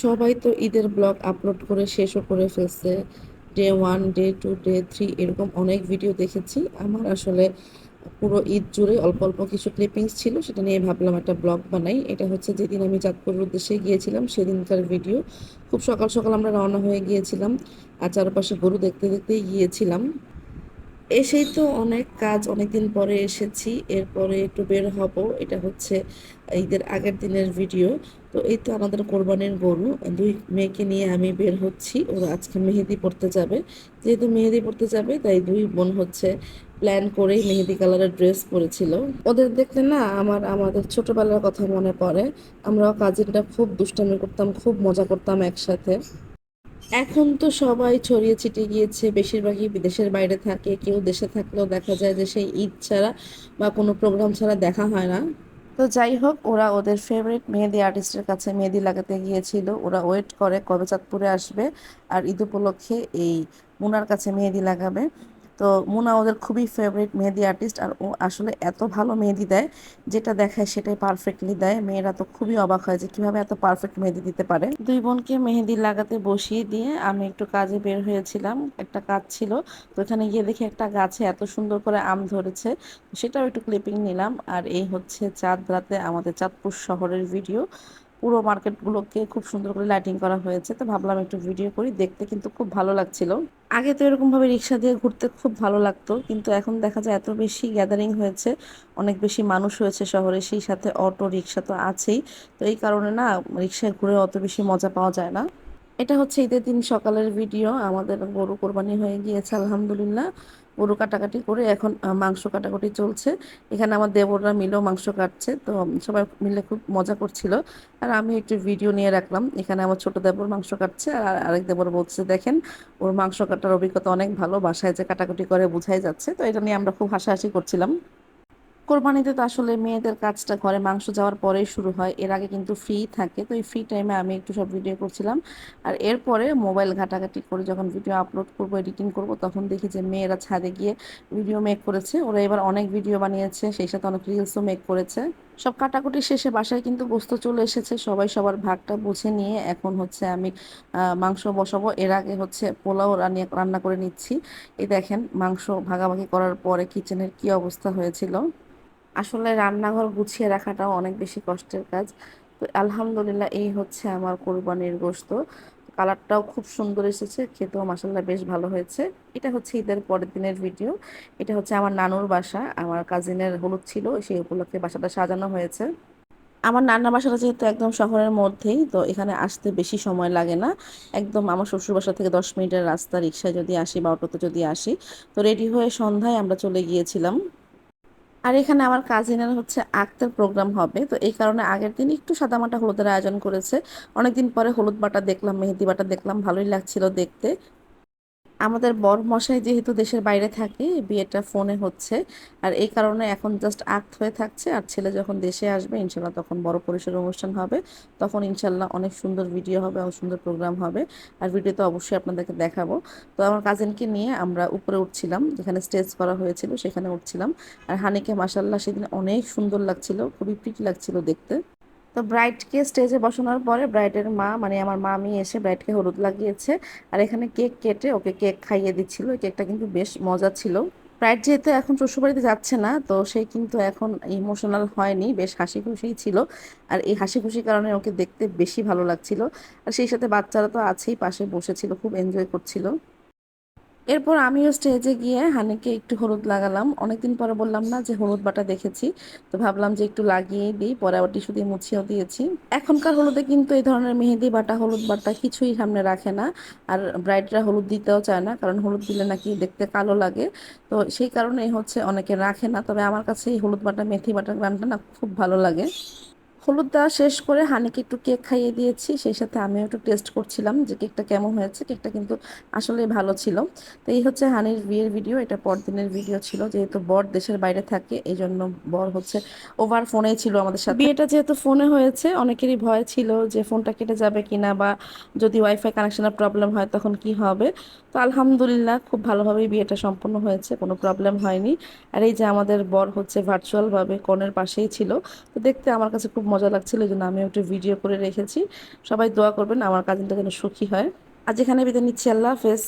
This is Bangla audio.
সবাই তো ঈদের ব্লগ আপলোড করে শেষও করে ফেলছে। Day one day two day three এরকম অনেক ভিডিও দেখেছি। আমার আসলে পুরো ঈদ জুড়ে অল্প অল্প কিছু ক্লিপিংস ছিল, সেটা নিয়ে ভাবলাম একটা ব্লগ বানাই। এটা হচ্ছে যেদিন আমি চাঁদপুরের উদ্দেশ্যে গিয়েছিলাম, সেদিনকার ভিডিও খুব সকাল সকাল আমরা রওনা হয়ে গিয়েছিলাম আর চারপাশে গরু দেখতে, দেখতেই গিয়েছিলাম। এসেই তো অনেক কাজ, অনেকদিন পরে এসেছি, এরপরে একটু বের হব। এটা হচ্ছে ঈদের আগের দিনের ভিডিও। তো এই তো আমাদের কোরবানির গরু। দুই মেয়েকে নিয়ে আমি বের হচ্ছি। ওরা আজকে মেহেদি পড়তে যাবে। যেহেতু মেহেদি পড়তে যাবে, তাই দুই বোন হচ্ছে প্ল্যান করেই মেহেদি কালারের ড্রেস পরেছিল। ওদের দেখলে না আমার, আমাদের ছোটবেলার কথা মনে পড়ে। আমরাও কাজিনটা খুব দুষ্টামি করতাম, খুব মজা করতাম একসাথে। এখন তো সবাই ছড়িয়ে ছিটিয়ে গিয়েছে, বেশিরভাগই বিদেশের বাইরে থাকে, কেউ দেশে থাকলেও দেখা যায় যে সেই ঈদ ছাড়া বা কোনো প্রোগ্রাম ছাড়া দেখা হয় না। তো যাই হোক, ওরা ওদের ফেভারিট মেহেদি আর্টিস্টের কাছে মেহেদি লাগাতে গিয়েছিল, ওরা ওয়েট করে কবে চাঁদপুরে আসবে, আর ঈদ উপলক্ষে এই মুনার কাছে মেহেদি লাগাবে। তো মুনা ওদের খুবই ফেভারিট মেহেদি আর্টিস্ট আর ও আসলে এত ভালো মেহেদি দেয়, যেটা দেখায় সেটাই পারফেক্টলি দেয়। মেয়েরা তো খুবই অবাক হয় যে কীভাবে এত পারফেক্ট মেহেদি দিতে পারে। দুই বোনকে মেহেদি লাগাতে বসিয়ে দিয়ে আমি একটু কাজে বের হয়েছিলাম, একটা কাজ ছিল। তো এখানে গিয়ে দেখি একটা গাছে এত সুন্দর করে আম ধরেছে, সেটাও একটু ক্লিপিং নিলাম। আর এই হচ্ছে চাঁদ রাতে আমাদের চাঁদপুর শহরের ভিডিও পুরো মার্কেটগুলোকে খুব সুন্দর করে লাইটিং করা হয়েছে। তো ভাবলাম একটু ভিডিও করি, দেখতে কিন্তু খুব ভালো লাগছিল। আগে তো এরকমভাবে রিক্সা দিয়ে ঘুরতে খুব ভালো লাগতো, কিন্তু এখন দেখা যায় এত বেশি গ্যাদারিং হয়েছে, অনেক বেশি মানুষ হয়েছে শহরে, সেই সাথে অটো রিক্সা তো আছেই, তো এই কারণে না রিক্সায় ঘুরে অত বেশি মজা পাওয়া যায় না। এটা হচ্ছে ঈদের দিন সকালের ভিডিও আমাদের গরু কোরবানি হয়ে গিয়েছে, আলহামদুলিল্লাহ। গরু কাটাকাটি করে এখন মাংস কাটাকুটি চলছে। এখানে আমার দেবররা মিলেও মাংস কাটছে, তো সবাই মিলে খুব মজা করছিল। আর আমি একটু ভিডিও নিয়ে রাখলাম, এখানে আমার ছোট দেবর মাংস কাটছে, আর আরেক দেবর বলছে, দেখেন, ওর মাংস কাটার অভিজ্ঞতা অনেক ভালো, বাসায় যে কাটাকুটি করে বোঝাই যাচ্ছে। তো এটা নিয়ে আমরা খুব হাসাহাসি করছিলাম। কোরবানিতে তো আসলে মেয়েদের কাজটা ঘরে মাংস যাওয়ার পরেই শুরু হয়। এর আগে কিন্তু ফ্রি থাকে। তো এই ফ্রি টাইমে আমি একটু সব ভিডিও করছিলাম। আর এরপরে মোবাইল ঘাটাঘাটি করে যখন ভিডিও আপলোড করব এডিটিং করব, তখন দেখি যে মেয়েরা ছাদে গিয়ে ভিডিও মেক করেছে। ওরা এবার অনেক ভিডিও বানিয়েছে, সেই সাথে অনেক রিলসও মেক করেছে। সব কাটাকুটি শেষে বাসায় কিন্তু গোস্ত চলে এসেছে। সবাই সবার ভাগটা বুঝে নিয়ে এখন হচ্ছে আমি মাংস বসাবো। এর আগে হচ্ছে পোলাও রান্না রান্না করে নিচ্ছি। এই দেখেন মাংস ভাগাভাগি করার পরে কিচেনের কি অবস্থা হয়েছিল। আসলে রান্নাঘর গুছিয়ে রাখাটাও অনেক বেশি কষ্টের কাজ। তো আলহামদুলিল্লাহ এই হচ্ছে আমার কোরবানির গোস্ত কালারটাও খুব সুন্দর এসেছে, খেতেও মাসাল্লাহ বেশ ভালো হয়েছে। এটা হচ্ছে ঈদের পরের দিনের ভিডিও। এটা হচ্ছে আমার নানুর বাসা। আমার কাজিনের হলুদ ছিল, সেই উপলক্ষে বাসাটা সাজানো হয়েছে। আমার নান্না বাসাটা যেহেতু একদম শহরের মধ্যেই, তো এখানে আসতে বেশি সময় লাগে না। একদম আমার শ্বশুর বাসা থেকে দশ মিনিটের রাস্তা, রিক্সায় যদি আসি বা অটোতে যদি আসি। তো রেডি হয়ে সন্ধ্যায় আমরা চলে গিয়েছিলাম। আর এখানে আমার কাজিনের হচ্ছে আক্তার প্রোগ্রাম হবে। তো এই কারণে আগের দিন একটু সাদামাটা হলুদের আয়োজন করেছে। অনেকদিন পরে হলুদ বাটা দেখলাম, মেহেদি বাটা দেখলাম, ভালোই লাগছিল দেখতে। আমাদের বর মশাই যেহেতু দেশের বাইরে থাকে, বিয়েটা ফোনে হচ্ছে। আর এই কারণে এখন জাস্ট আক্ত হয়ে থাকছে। আর ছেলে যখন দেশে আসবে, ইনশাল্লাহ তখন বড় পরিসরের অনুষ্ঠান হবে। তখন ইনশাল্লাহ অনেক সুন্দর ভিডিও হবে, অনেক সুন্দর প্রোগ্রাম হবে। আর ভিডিও তো অবশ্যই আপনাদেরকে দেখাবো। তো আমার কাজিনকে নিয়ে আমরা উপরে উঠছিলাম, যেখানে স্টেজ করা হয়েছিল, সেখানে উঠছিলাম। আর হানিকে মাসাল্লাহ সেদিন অনেক সুন্দর লাগছিল, খুবই প্রিটি লাগছিল দেখতে। তো ব্রাইডকে স্টেজে বসানোর পরে ব্রাইডের মা মানে আমার মামি এসে ব্রাইডকে হলুদ লাগিয়েছে। আর এখানে কেক কেটে ওকে কেক খাইয়ে দিচ্ছিল। কেকটা কিন্তু বেশ মজা ছিল। ব্রাইড যেহেতু এখন শ্বশুরবাড়িতে যাচ্ছে না, তো সে কিন্তু এখন ইমোশনাল হয়নি, বেশ হাসি খুশিই ছিল। আর এই হাসি খুশির কারণে ওকে দেখতে বেশি ভালো লাগছিল। আর সেই সাথে বাচ্চারা তো আছেই, পাশে বসেছিল, খুব এনজয় করছিল। এরপর আমিও স্টেজে গিয়ে হানিকে একটু হলুদ লাগালাম। অনেকদিন পরে বললাম না যে হলুদ বাটা দেখেছি। তো ভাবলাম যে একটু লাগিয়ে দিই, পরে আবার টিস্যু দিয়ে মুছিয়েও দিয়েছি। এখনকার হলুদে কিন্তু এই ধরনের মেহেদি বাটা, হলুদ বাটা কিছুই সামনে রাখে না। আর ব্রাইডরা হলুদ দিতেও চায় না, কারণ হলুদ দিলে নাকি দেখতে কালো লাগে। তো সেই কারণেই হচ্ছে অনেকে রাখে না। তবে আমার কাছে এই হলুদ বাটা, মেথি বাটার গ্রানটা না খুব ভালো লাগে। হলুদ দেওয়া শেষ করে হানিকে একটু কেক খাইয়ে দিয়েছি। সেই সাথে আমিও একটু টেস্ট করছিলাম যে কেকটা কেমন হয়েছে। কেকটা কিন্তু আসলেই ভালো ছিল। তো এই হচ্ছে হানির বিয়ের ভিডিও এটা পরদিনের ভিডিও ছিল। যেহেতু বর দেশের বাইরে থাকে এই জন্য বর হচ্ছে ওভার ফোনেই ছিল আমাদের সাথে। বিয়েটা যেহেতু ফোনে হয়েছে, অনেকেরই ভয় ছিল যে ফোনটা কেটে যাবে কিনা বা যদি ওয়াইফাই কানেকশনের প্রবলেম হয় তখন কি হবে। তো আলহামদুলিল্লাহ খুব ভালোভাবেই বিয়েটা সম্পন্ন হয়েছে, কোনো প্রবলেম হয়নি। আর এই যে আমাদের বর হচ্ছে ভার্চুয়ালভাবে কনের পাশেই ছিল। তো দেখতে আমার কাছে খুব মজা লাগছিল, এই জন্য আমিও একটু ভিডিও করে রেখেছি। সবাই দোয়া করবেন, আমার কাজিনটা যেন সুখী হয়। আজ এখানে বিদায় নিচ্ছি, আল্লাহ হাফেজ।